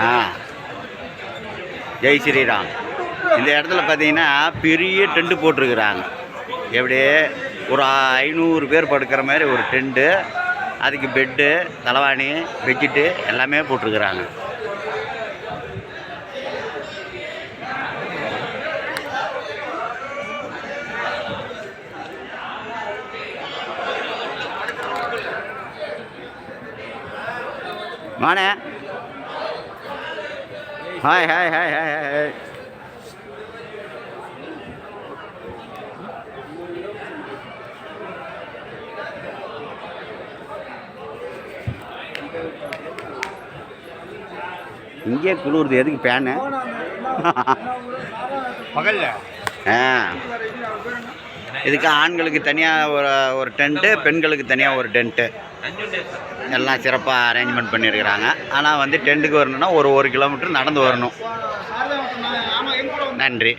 ஆ. ஜெய் ஸ்ரீராம். இந்த இடத்துல பார்த்தீங்கன்னா பெரிய டெண்டு போட்டிருக்கிறாங்க. எப்படி ஒரு ஐநூறு பேர் படுக்கிற மாதிரி ஒரு டெண்டு அதுக்கு பெட்டு தலைவாணி பெட்ஷீட்டு எல்லாமே போட்டிருக்கிறாங்க. மானே hi hi hi hi hi இங்கே குளிருது எதுக்கு பேனு பகல்ல? ஆ. இதுக்கு ஆண்களுக்கு தனியாக ஒரு ஒரு டென்ட்டு பெண்களுக்கு தனியாக ஒரு டென்ட்டு. எல்லாம் சிறப்பாக அரேஞ்ச்மெண்ட் பண்ணியிருக்கிறாங்க. ஆனால் வந்து டென்ட்டுக்கு வரணுன்னா ஒரு ஒரு கிலோமீட்டர் நடந்து வரணும். நன்றி.